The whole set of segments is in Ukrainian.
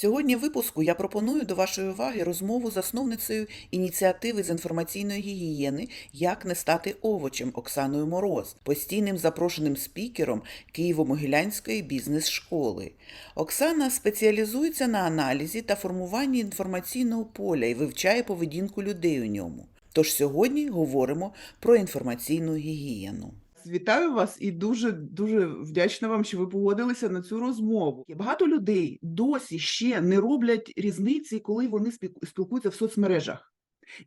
Сьогодні в випуску я пропоную до вашої уваги розмову з засновницею ініціативи з інформаційної гігієни Як не стати овочем Оксаною Мороз, постійним запрошеним спікером Києво-Могилянської бізнес-школи. Оксана спеціалізується на аналізі та формуванні інформаційного поля і вивчає поведінку людей у ньому. Тож сьогодні говоримо про інформаційну гігієну. Вітаю вас і дуже дуже вдячна вам, що ви погодилися на цю розмову. Багато людей досі ще не роблять різниці, коли вони спіл- спілкуються в соцмережах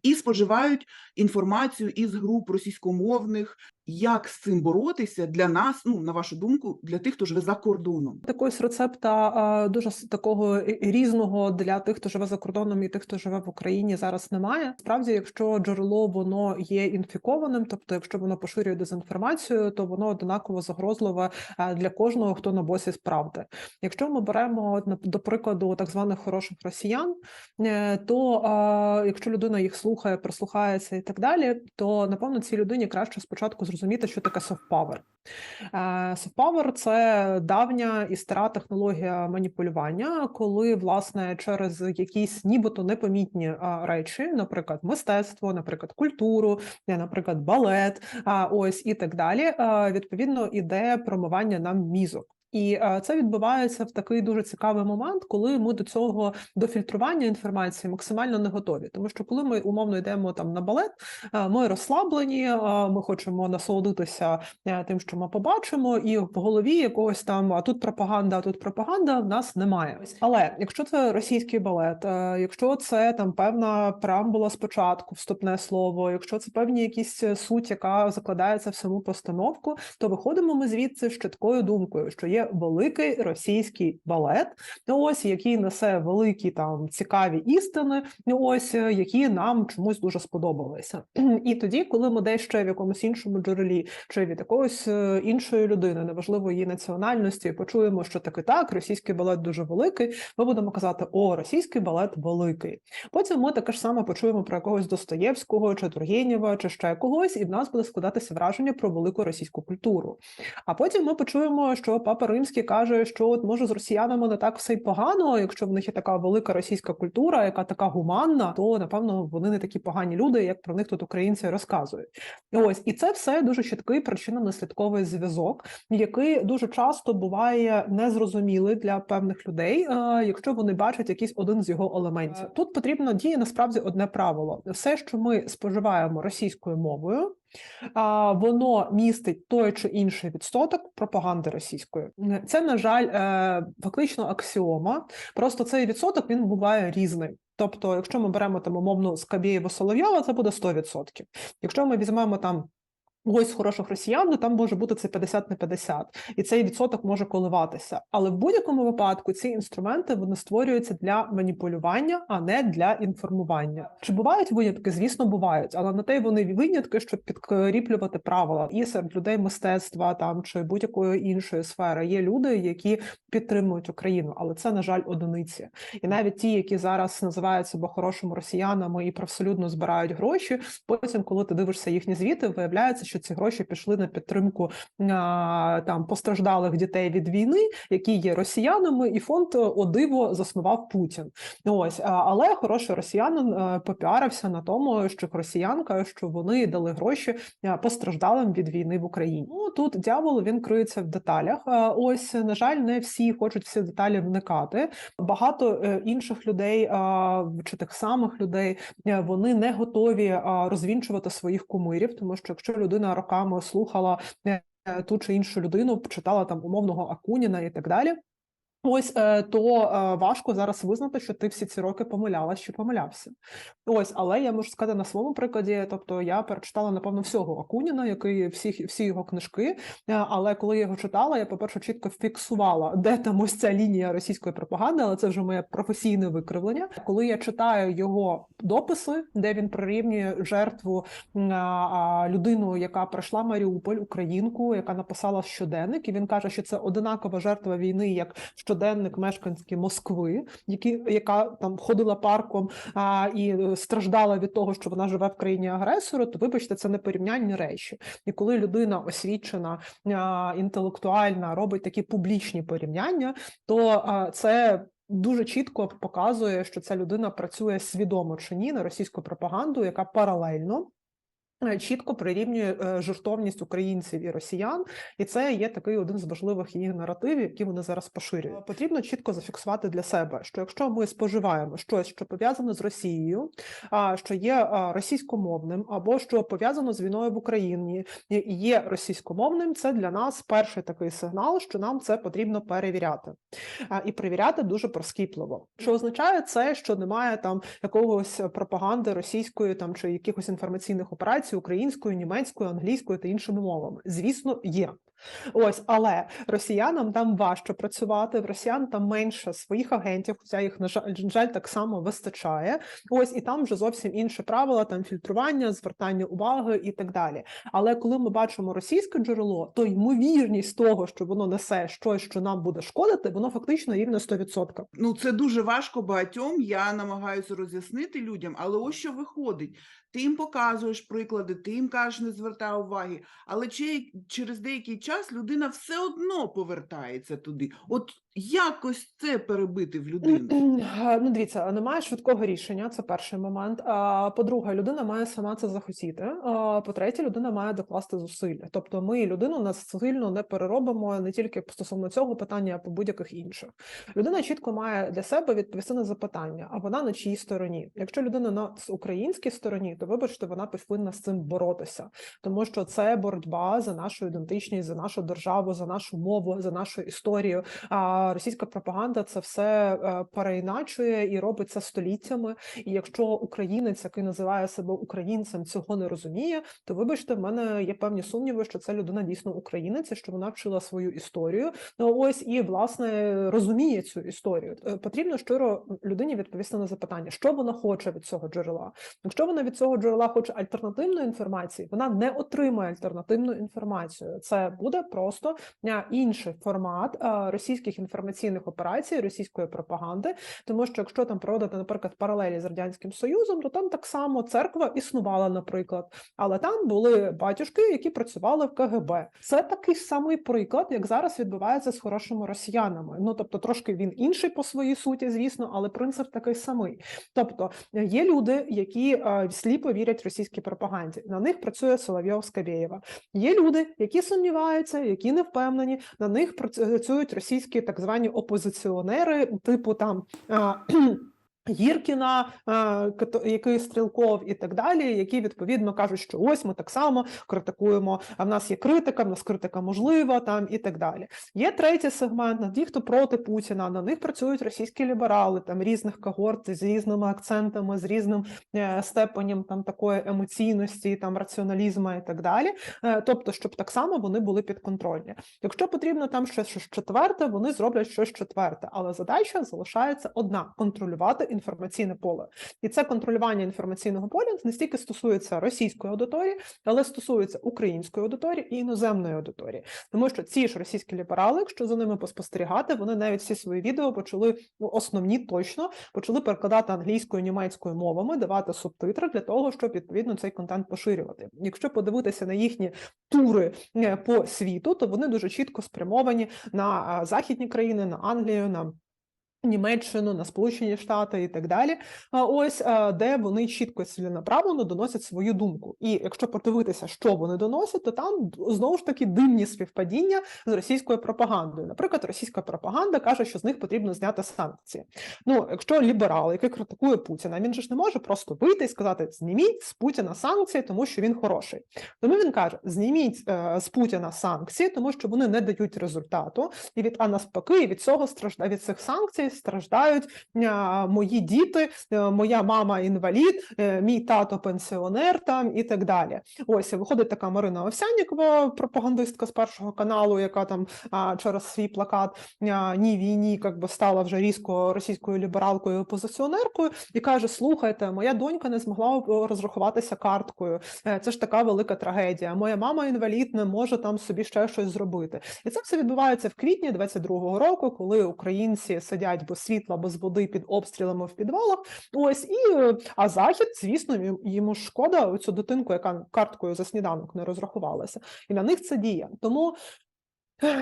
і споживають інформацію із груп російськомовних. Як з цим боротися для нас? Ну на вашу думку, для тих, хто живе за кордоном? Якогось рецепта дуже такого різного для тих, хто живе за кордоном, і тих, хто живе в Україні, зараз немає. Справді, якщо джерело воно є інфікованим, тобто, якщо воно поширює дезінформацію, то воно однаково загрозливе для кожного, хто на босі справди. Якщо ми беремо до прикладу так званих хороших росіян, е, то якщо людина їх слухає, прислухається і так далі, то напевно цій людині краще спочатку зрозуміти, що таке soft power. Е, Soft power – це давня і стара технологія маніпулювання, коли власне через якісь нібито непомітні речі, наприклад, мистецтво, наприклад, культуру, е, наприклад, балет, ось і так далі. Відповідно, іде промивання нам мізок. І е, це відбувається в такий дуже цікавий момент, коли ми до цього до фільтрування інформації максимально не готові. Тому що коли ми умовно йдемо там на балет, е, ми розслаблені, е, ми хочемо насолодитися тим, що ми побачимо, і в голові якогось там а тут пропаганда, а тут пропаганда в нас немає. Але якщо це російський балет, якщо це там певна преамбула спочатку, вступне слово, якщо це певні якісь суть, яка закладається в саму постановку, то виходимо ми звідси з чіткою думкою, що є великий російський балет, ну, ось який несе великі там цікаві істини, ну, ось е, які нам чомусь дуже сподобалися. І тоді, коли ми десь ще в якомусь іншому джерелі чи від якоїсь е, іншої людини, неважливо її національності, почуємо, що таки так, російський балет дуже великий. Ми будемо казати, о, російський балет великий. Потім ми таке ж саме почуємо про якогось Достоєвського чи Тургенєва, чи ще когось, і в нас буде складатися враження про велику російську культуру. А потім ми почуємо, що папа Римський каже, що от може з росіянами не так все й погано, якщо в них є така велика російська культура, яка така гуманна, то напевно вони не такі погані люди, як про них тут українці розказують. Ось і це все дуже чіткий причинно-наслідковий зв'язок, який дуже часто буває незрозумілий для певних людей, е, якщо вони бачать якийсь один з його елементів. Тут потрібно діє насправді одне правило: все, що ми споживаємо російською мовою. Воно містить той чи інший відсоток пропаганди російської. Це, на жаль, е, фактично аксіома. Просто цей відсоток він буває різний. Тобто, якщо ми беремо там умовно Скабєєва Соловйова, це буде 100%. Якщо ми візьмемо там Ось хороших росіян, ну там може бути це 50 на 50, і цей відсоток може коливатися. Але в будь-якому випадку ці інструменти вони створюються для маніпулювання, а не для інформування. Чи бувають винятки? Звісно, бувають, але на те вони винятки, щоб підкріплювати правила. І серед людей мистецтва там чи будь-якої іншої сфери є люди, які підтримують Україну, але це на жаль одиниці. І навіть ті, які зараз називають себе хорошими росіянами і привселюдно збирають гроші. Потім, коли ти дивишся їхні звіти, виявляється, що ці гроші пішли на підтримку там постраждалих дітей від війни, які є росіянами, і фонд о диво заснував Путін. Ось але хороший росіянин е, попіарився на тому, що росіян каже, що вони дали гроші е, постраждалим від війни в Україні. Ну тут дявол він криється в деталях. Е, Ось на жаль, не всі хочуть всі деталі вникати. Багато е, інших людей чи тих самих людей е, вони не готові розвінчувати своїх кумирів, тому що якщо людина роками слухала е, ту чи іншу людину, читала там умовного Акуніна і так далі. Ось е, то е, важко зараз визнати, що ти всі ці роки помилялась чи помилявся. Ось, але я можу сказати на своєму прикладі. Тобто я перечитала напевно всього Акуніна, який всі, всі його книжки. е, Але коли я його читала, я по-перше чітко фіксувала, де там ось ця лінія російської пропаганди, але це вже моє професійне викривлення. Коли я читаю його дописи, де він прирівнює жертву людину, яка пройшла Маріуполь, українку, яка написала щоденник, і він каже, що це одинакова жертва війни, як щоденник мешканський Москви, які, яка там ходила парком а, і е, страждала від того, що вона живе в країні агресору, то вибачте, це не порівнянні речі. І коли людина освічена, а, інтелектуальна, робить такі публічні порівняння, то а, це дуже чітко показує, що ця людина працює свідомо чи ні на російську пропаганду, яка паралельно. Е, Чітко прирівнює е, жертовність українців і росіян, і це є такий один з важливих її наративів, які вони зараз поширюють. Е, Потрібно чітко зафіксувати для себе, що якщо ми споживаємо щось, що пов'язане з Росією, що є російськомовним, або що пов'язано з війною в Україні і є російськомовним, це для нас перший такий сигнал, що нам це потрібно перевіряти і перевіряти дуже прискіпливо. Що означає це, що немає там якогось пропаганди російської там чи якихось інформаційних операцій українською, німецькою, англійською та іншими мовами? Звісно, є. Ось, але росіянам там важче працювати. В росіян там менше своїх агентів, хоча їх на жаль, жаль так само вистачає. Ось і там вже зовсім інші правила, там фільтрування, звертання уваги і так далі. Але коли ми бачимо російське джерело, то ймовірність того, що воно несе щось, що нам буде шкодити, воно фактично рівне 100%. Ну, це дуже важко багатьом. Я намагаюся роз'яснити людям, але ось що виходить. Ти їм показуєш приклади, ти їм кажеш, не звертай уваги, але чи- через деякий час людина все одно повертається туди. От якось це перебити в людини. Е, Ну, дивіться, немає швидкого рішення. Це перший момент. А по-друге, людина має сама це захотіти. А по-третє, людина має докласти зусилля. Тобто, ми людину насильно не переробимо не тільки стосовно цього питання, а по будь-яких інших. Людина чітко має для себе відповісти на запитання, а вона на чиїй стороні. Якщо людина на українській стороні, то вибачте, вона повинна з цим боротися, тому що це боротьба за нашу ідентичність, за нашу державу, за нашу мову, за нашу історію. А російська пропаганда це все е, переіначує і робить це століттями. І якщо українець, який називає себе українцем, цього не розуміє, то вибачте, в мене є певні сумніви, що ця людина дійсно українець, що вона вчила свою історію. Ну ось і власне розуміє цю історію. Е, Потрібно щиро людині відповісти на запитання, що вона хоче від цього джерела. Якщо вона від цього джерела хоче альтернативної інформації, вона не отримає альтернативну інформацію. Це буде просто інший формат російських інформаційних операцій, російської пропаганди. Тому що якщо там проводити, наприклад, паралелі з радянським союзом, то там так само церква існувала, наприклад, але там були батюшки, які працювали в КГБ. Це такий самий приклад, як зараз відбувається з хорошими росіянами. Ну тобто, трошки він інший по своїй суті, звісно, але принцип такий самий. Тобто е, є люди, які е, сліпо вірять російській пропаганді. На них працює Соловйов Скабєєва. Є люди, які сумніваються, які не впевнені. На них працюють російські так звані опозиціонери, типу там. Гіркіна, е, який стрілков і так далі, які відповідно кажуть, що ось ми так само критикуємо. А в нас є критика, в нас критика можлива, там і так далі. Є третій сегмент, на ті, хто проти Путіна. На них працюють російські ліберали, там різних когорт з різними акцентами, з різним е, степенем там такої емоційності, там раціоналізму і так далі. Е, Тобто, щоб так само вони були підконтрольні. Якщо потрібно там щось четверте, вони зроблять щось четверте, але задача залишається одна контролювати інформаційне поле. І це контролювання інформаційного поля не стільки стосується російської аудиторії, але стосується української аудиторії і іноземної аудиторії. Тому що ці ж російські ліберали, якщо за ними поспостерігати, вони навіть всі свої відео почали ну, основні точно почали перекладати англійською німецькою мовами, давати субтитри для того, щоб відповідно цей контент поширювати. Якщо подивитися на їхні тури е, по світу, то вони дуже чітко спрямовані на західні країни, на Англію, на Німеччину, на Сполучені Штати і так далі. Ось де вони чітко ціленаправлено доносять свою думку. І якщо подивитися, що вони доносять, то там знову ж таки дивні співпадіння з російською пропагандою. Наприклад, російська пропаганда каже, що з них потрібно зняти санкції. Ну, якщо ліберал, який критикує Путіна, він же ж не може просто вийти і сказати: зніміть з Путіна санкції, тому що він хороший. Тому він каже: зніміть е, з Путіна санкції, тому що вони не дають результату, і від а навпаки, від цього страждає від цих санкцій страждають мої діти, е, моя мама інвалід, е, мій тато пенсіонер там і так далі. Ось виходить така Марина Овсянікова, пропагандистка з першого каналу, яка там через свій плакат ні війні, як би стала вже різко російською лібералкою опозиціонеркою, і каже: Слухайте, моя донька не змогла е, розрахуватися карткою. Е, Це ж така велика трагедія. Моя мама інвалід не може там собі ще щось зробити. І це все відбувається в квітні 22-го року, коли українці сидять без світла, без води під обстрілами в підвалах. Ось і е, а захід, звісно, йому шкода цю дитинку, яка карткою за сніданок не розрахувалася, і на них це діє. Тому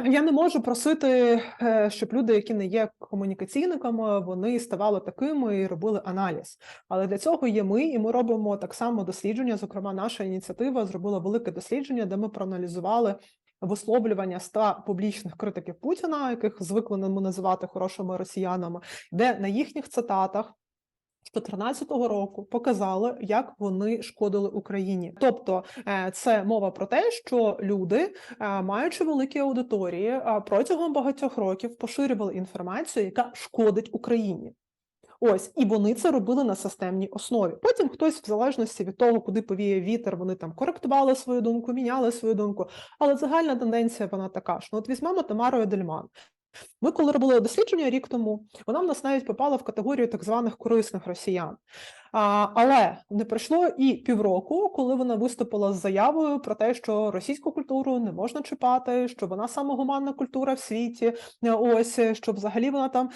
Я не можу просити, е, щоб люди, які не є комунікаційниками, вони ставали такими і робили аналіз. Але для цього є ми, і ми робимо так само дослідження. Зокрема, наша ініціатива зробила велике дослідження, де ми проаналізували висловлювання ста публічних критиків Путіна, яких звикли називати хорошими росіянами, де на їхніх цитатах. З 2014 року показали, як вони шкодили Україні. Тобто, е, це мова про те, що люди, е, маючи великі аудиторії, е, протягом багатьох років поширювали інформацію, яка шкодить Україні. Ось, і вони це робили на системній основі. Потім хтось, в залежності від того, куди повіє вітер, вони там коректували свою думку, міняли свою думку. Але загальна тенденція вона така ж. Ну, от візьмемо Тамару Едельман. Ми, коли робили дослідження рік тому, вона в нас навіть попала в категорію так званих корисних росіян. Але не пройшло і півроку, коли вона виступила з заявою про те, що російську культуру не можна чіпати, що вона сама гуманна культура в світі. е, Ось що взагалі вона там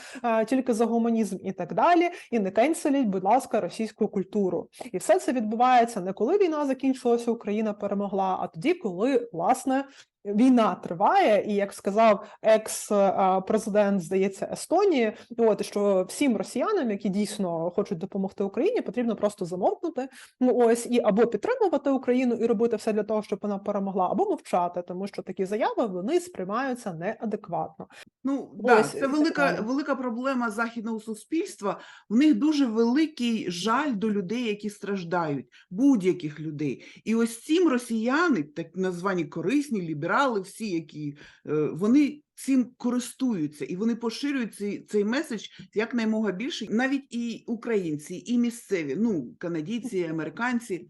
тільки за гуманізм і так далі. І не кенселіть, будь ласка, російську культуру. І все це відбувається не коли війна закінчилася, Україна перемогла, а тоді, коли власне. Війна триває, і як сказав екс-президент, здається, Естонії, от що всім росіянам, які дійсно хочуть допомогти Україні, потрібно просто замовкнути. Ну ось і або підтримувати Україну і робити все для того, щоб вона перемогла, або мовчати, тому що такі заяви вони сприймаються неадекватно. Ну, Ось, і це велика, велика проблема західного суспільства. В них дуже великий жаль до людей, які страждають, будь-яких людей. І ось цим росіяни, так названі корисні, ліберали, всі, які е, вони цим користуються і вони поширюють цей, цей меседж якнаймога більше, навіть і українці, і місцеві, ну, канадійці, і американці.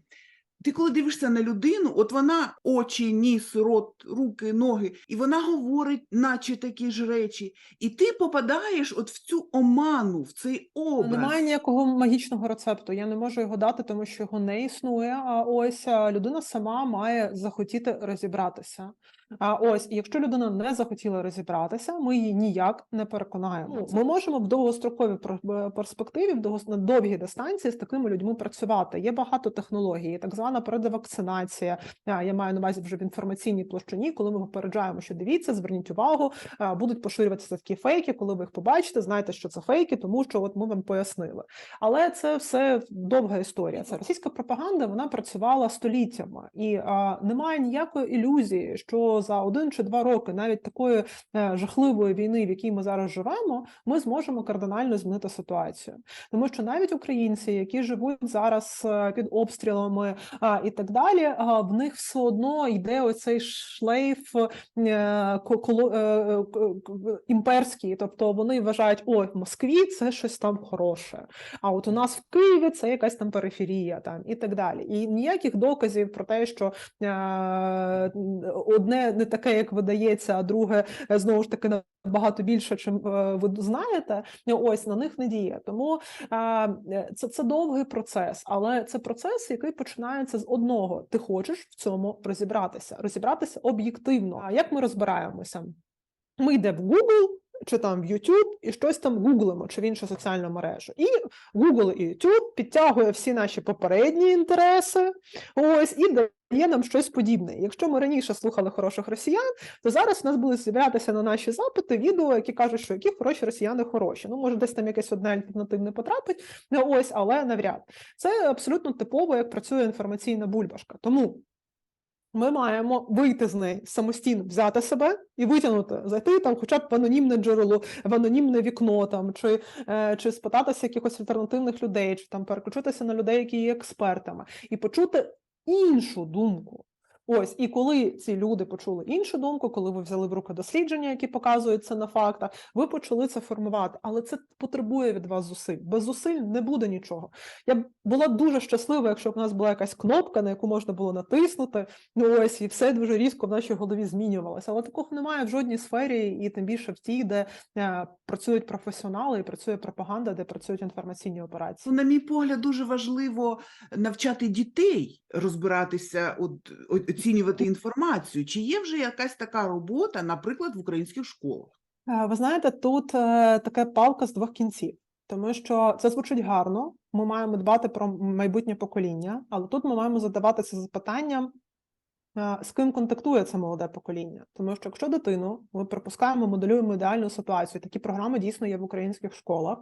Ти коли дивишся на людину, от вона очі, ніс, рот, руки, ноги, і вона говорить, наче такі ж речі, і ти попадаєш от в цю оману, в цей образ. Немає ніякого магічного рецепту. Я не можу його дати, тому що його не існує. А ось людина сама має захотіти розібратися. А ось, і якщо людина не захотіла розібратися, ми її ніяк не переконаємо. Ми можемо в довгостроковій пер- перспективі, в на довгій дистанції з такими людьми працювати. Є багато технологій, так звана передвакцинація. Я маю на увазі вже в інформаційній площині, коли ми попереджаємо, що дивіться, зверніть увагу, будуть поширюватися такі фейки. Коли ви їх побачите, знайте, що це фейки, тому що от ми вам пояснили. Але це все довга історія. Це російська пропаганда. Вона працювала століттями, і а, немає ніякої ілюзії, що за один чи два роки, навіть такої е, жахливої війни, в якій ми зараз живемо, ми зможемо кардинально змінити ситуацію. Тому що навіть українці, які живуть зараз е, під обстрілами і так далі, в них все одно йде оцей шлейф е, е, е, імперський. Тобто вони вважають, ой, в Москві це щось там хороше. А от у нас в Києві це якась там периферія, там і так далі. І ніяких доказів про те, що е, не таке, як видається, а друге е, знову ж таки набагато більше, чим е, ви знаєте. Ось на них не діє. Тому е, це, це довгий процес, але це процес, який починається з одного: ти хочеш в цьому розібратися, розібратися об'єктивно. А як ми розбираємося? Ми йдемо в Google. Чи там в YouTube і щось там гуглимо, чи в іншу соціальну мережу. І Google і YouTube підтягує всі наші попередні інтереси, ось і дає нам щось подібне. Якщо ми раніше слухали хороших росіян, то зараз у нас будуть з'являтися на наші запити відео, які кажуть, що які хороші росіяни хороші. Ну, може, десь там якесь одне альтернативне потрапить, ну, ось, але навряд. Це абсолютно типово, як працює інформаційна бульбашка. Тому ми маємо вийти з неї самостійно, взяти себе і витягнути, зайти там, хоча б в анонімне джерело, в анонімне вікно, там чи, е, чи спитатися якихось альтернативних людей, чи там переключитися на людей, які є експертами, і почути іншу думку. Ось, і коли ці люди почули іншу думку, коли ви взяли в руки дослідження, які показують це на фактах, ви почали це формувати. Але це потребує від вас зусиль. Без зусиль не буде нічого. Я б була дуже щаслива, якщо б у нас була якась кнопка, на яку можна було натиснути. Ну ось і все дуже різко в нашій голові змінювалося. Але такого немає в жодній сфері, і тим більше в тій, де е, працюють професіонали і працює пропаганда, де працюють інформаційні операції. Ну, на мій погляд, дуже важливо навчати дітей розбиратися, от, оцінювати інформацію. Чи є вже якась така робота, наприклад, в українських школах? Е, Ви знаєте, тут е, така палка з двох кінців, тому що це звучить гарно. Ми маємо дбати про майбутнє покоління, але тут ми маємо задаватися запитанням, е, з ким контактує це молоде покоління. Тому що якщо дитину ми припускаємо, моделюємо ідеальну ситуацію, такі програми дійсно є в українських школах.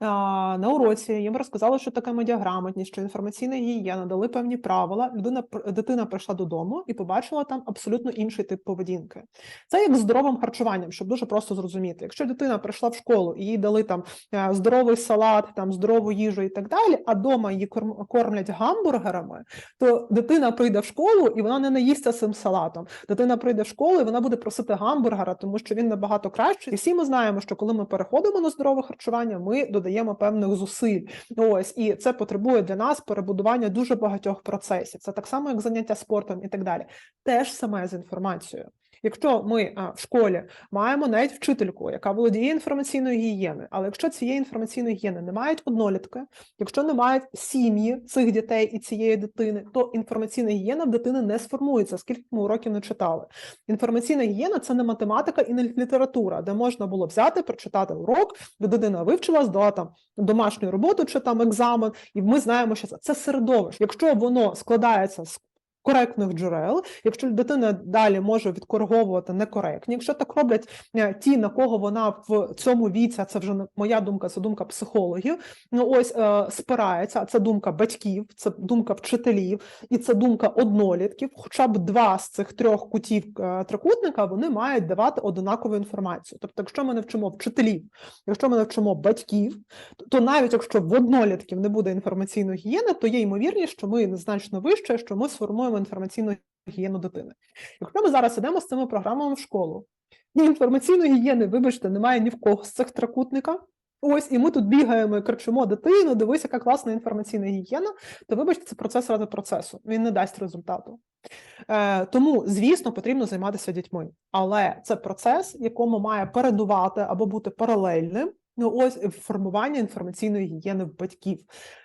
На уроці їм розказали, що таке медіаграмотність, що інформаційна гігієна, дали певні правила. Людина дитина прийшла додому і побачила там абсолютно інший тип поведінки. Це як здоровим харчуванням, щоб дуже просто зрозуміти. Якщо дитина прийшла в школу і їй дали там е, здоровий салат, там здорову їжу і так далі, а дома її корм- кормлять гамбургерами, то дитина прийде в школу і вона не наїсться цим салатом. Дитина прийде в школу і вона буде просити гамбургера, тому що він набагато кращий. І всі ми знаємо, що коли ми переходимо на здорове харчування, ми додаємо певних зусиль. Ось і це потребує для нас перебудування дуже багатьох процесів. Це так само, як заняття спортом і так далі. Теж саме з інформацією. Якщо ми в школі маємо навіть вчительку, яка володіє інформаційною гігієною, але якщо цієї інформаційної гігієни не мають однолітки, якщо не мають сім'ї цих дітей і цієї дитини, то інформаційна гігієна в дитини не сформується, скільки ми уроків не читали. Інформаційна гігієна це не математика і не література, де можна було взяти, прочитати урок, де дитина вивчила, здала там домашню роботу чи там екзамен, і ми знаємо, що це середовище. Якщо воно складається з коректних джерел, якщо дитина далі може відкориговувати некоректні, якщо так роблять е, ті, на кого вона в цьому віці, це вже моя думка, це думка психологів. Ну ось е, спирається, це думка батьків, це думка вчителів, і це думка однолітків. Хоча б два з цих трьох кутів е, трикутника вони мають давати однакову інформацію. Тобто, якщо ми не вчимо вчителів, якщо ми не вчимо батьків, то- навіть якщо в однолітків не буде інформаційної гігієни, то є ймовірність, що ми значно вище, що ми сформуємо інформаційну гігієну дитини. Якщо ми зараз ідемо з цими програмами в школу, і інформаційної гігієни, вибачте, немає ні в кого з цих трикутника. Ось, і ми тут бігаємо і кричимо дитину, дивись, яка класна інформаційна гігієна, то вибачте, це процес ради процесу. Він не дасть результату. Е, тому, звісно, потрібно займатися дітьми, але це процес, якому має передувати або бути паралельним. Ну, ось формування інформаційної гігієни в батьків.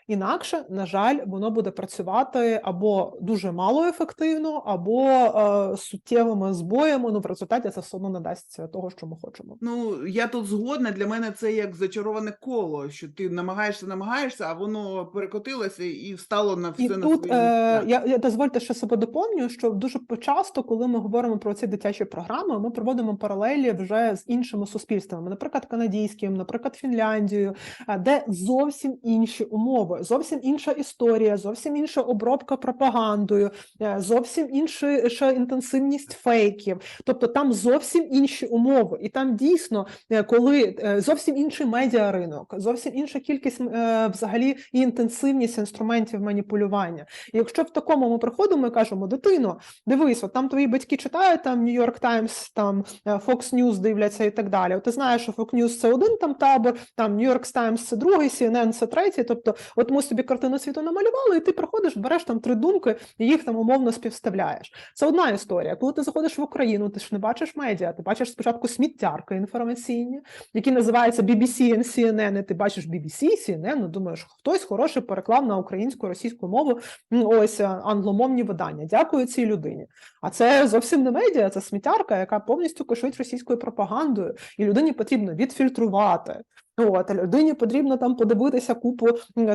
Інакше, на жаль, воно буде працювати або дуже мало ефективно, або е, суттєвими збоями. Ну, в результаті це все одно не дасть того, що ми хочемо. Ну, я тут згодна. Для мене це як зачароване коло, що ти намагаєшся, намагаєшся, а воно перекотилося і встало на все І на тут свої е, я, я дозвольте ще себе доповню, що дуже часто, коли ми говоримо про ці дитячі програми, ми проводимо паралелі вже з іншими суспільствами, наприклад, канадійським, наприклад, Фінляндією, е, де зовсім інші умови, зовсім інша історія, зовсім інша обробка пропагандою, е, зовсім інша інтенсивність фейків. Тобто там зовсім інші умови, і там дійсно, е, коли е, зовсім інший медіаринок, зовсім інша кількість е, взагалі і інтенсивність інструментів маніпулювання. І якщо в такому ми приходимо і кажемо, дитино, дивись, от там твої батьки читають там York Times, там е, Fox News дивляться і так далі. От ти знаєш, що Fox News – це один там табор, там York Times – це другий, CNN – це третій. Тобто, ми собі картину світу намалювали, і ти приходиш, береш там три думки і їх там умовно співставляєш. Це одна історія. Коли ти заходиш в Україну, ти ж не бачиш медіа, ти бачиш спочатку сміттярки інформаційні, які називаються BBC і CNN, і ти бачиш BBC, CNN, ну думаєш, хтось хороший переклав на українську, російську мову, ось е, англомовні видання. Дякую цій людині. А це зовсім не медіа, це сміттярка, яка повністю кишить російською пропагандою, і людині потрібно відфільтрувати. От, людині потрібно там подивитися купу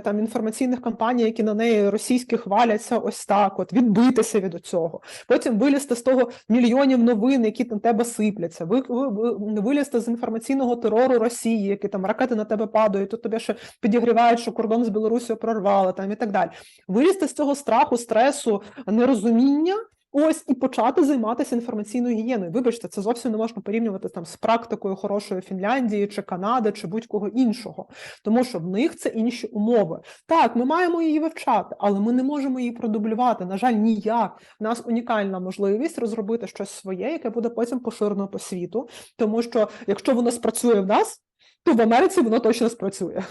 там інформаційних кампаній, які на неї російські хваляться, ось так, от відбитися від цього. Потім вилізти з того мільйонів новин, які на тебе сипляться. Ви, ви, ви вилізти з інформаційного терору Росії, які там ракети на тебе падають, тут тебе ще підігрівають, що кордон з Білорусією прорвали там і так далі. Вилізти з цього страху, стресу, нерозуміння. Ось і почати займатися інформаційною гігієною. Вибачте, це зовсім не можна порівнювати там з практикою хорошої Фінляндії чи Канади чи будь-кого іншого, тому що в них це інші умови. Так, ми маємо її вивчати, але ми не можемо її продублювати. На жаль, ніяк. У нас унікальна можливість розробити щось своє, яке буде потім поширено по світу. Тому що якщо воно спрацює в нас, то в Америці воно точно спрацює.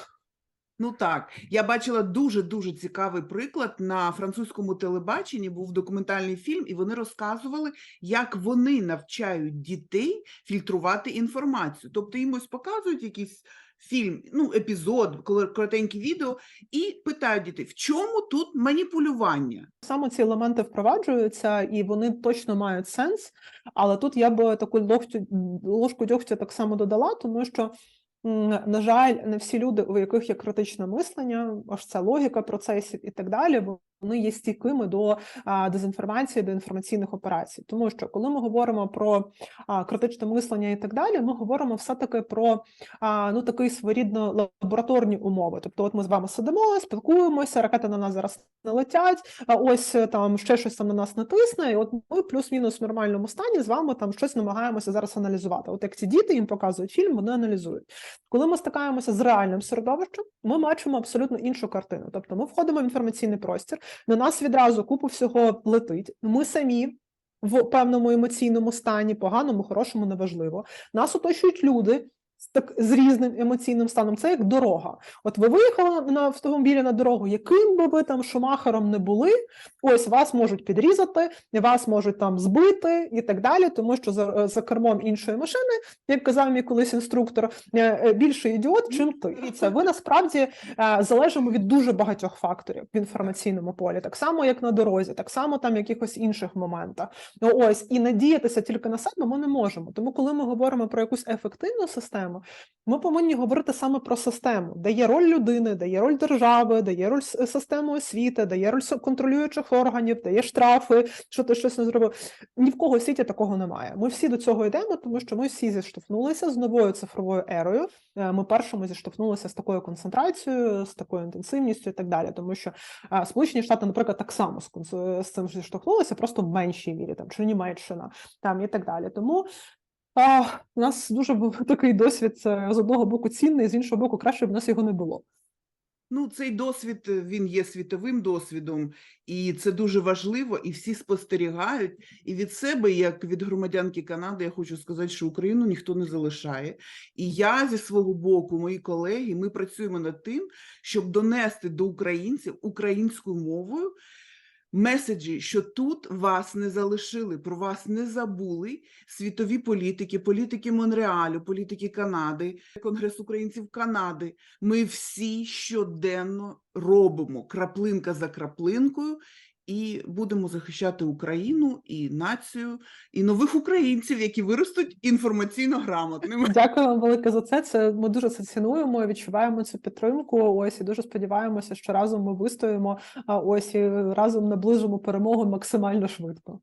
Ну так, я бачила дуже дуже цікавий приклад на французькому телебаченні. Був документальний фільм, і вони розказували, як вони навчають дітей фільтрувати інформацію. Тобто їм ось показують якийсь фільм, ну епізод, коли коротеньке відео, і питають дітей, в чому тут маніпулювання? Саме ці елементи впроваджуються, і вони точно мають сенс. Але тут я би таку ложку, ложку дьогтю так само додала, тому що, на жаль, не всі люди, у яких є критичне мислення, аж ця логіка процесів і так далі, вони є стійкими до дезінформації, до інформаційних операцій. Тому що коли ми говоримо про критичне мислення і так далі, ми говоримо все таки про ну такий своєрідно лабораторні умови. Тобто, от ми з вами сидимо, спілкуємося, ракети на нас зараз не летять, ось е, там ще щось там на нас натисне, і от ми плюс-мінус в нормальному стані з вами там щось намагаємося зараз аналізувати. От як ці діти їм показують фільм, вони аналізують. Коли ми стикаємося з реальним середовищем, ми бачимо абсолютно іншу картину. Тобто, ми входимо в інформаційний простір, на нас відразу купу всього летить. Ми самі. В певному емоційному стані, поганому, хорошому, неважливо. Нас оточують люди так з різним емоційним станом. Це як дорога. От ви виїхали на автомобілі на дорогу, яким би ви там шумахером не були, ось вас можуть підрізати, вас можуть там збити і так далі, тому що за, за кермом іншої машини, як казав мій колись інструктор, е, е, більше ідіот, чим ти. І це ви насправді е, залежимо від дуже багатьох факторів в інформаційному полі, так само як на дорозі, так само там в якихось інших моментах. Ну ось і надіятися тільки на себе ми не можемо. Тому, коли ми говоримо про якусь ефективну систему, ми повинні говорити саме про систему, де є роль людини, де є роль держави, де є роль системи освіти, де є роль контролюючих органів, де є штрафи, що ти щось не зробив. Ні в кого в світі такого немає. Ми всі до цього йдемо, тому що ми всі зіштовхнулися з новою цифровою ерою. Е, Ми першими зіштовхнулися з такою концентрацією, з такою інтенсивністю і так далі. Тому що е, Сполучені Штати, наприклад, так само з цим зіштовхнулися, просто в меншій мірі, там чи Німеччина, там і так далі. Тому а, у нас дуже був такий досвід це з одного боку цінний, з іншого боку, краще б у нас його не було. Ну, цей досвід е, він є світовим досвідом, і це дуже важливо, і всі спостерігають. І від себе, як від громадянки Канади, я хочу сказати, що Україну ніхто не залишає. І я зі свого боку, мої колеги, ми працюємо над тим, щоб донести до українців українською мовою меседжі, що тут вас не залишили, про вас не забули світові політики, політики Монреалю, політики Канади, Конгрес українців Канади. Ми всі щоденно робимо краплинка за краплинкою і будемо захищати Україну і націю, і нових українців, які виростуть інформаційно грамотними. Дякую вам велике за це. Це ми дуже це цінуємо, відчуваємо цю підтримку. Ось і дуже сподіваємося, що разом ми вистоїмо. Ось і разом наближимо перемогу максимально швидко.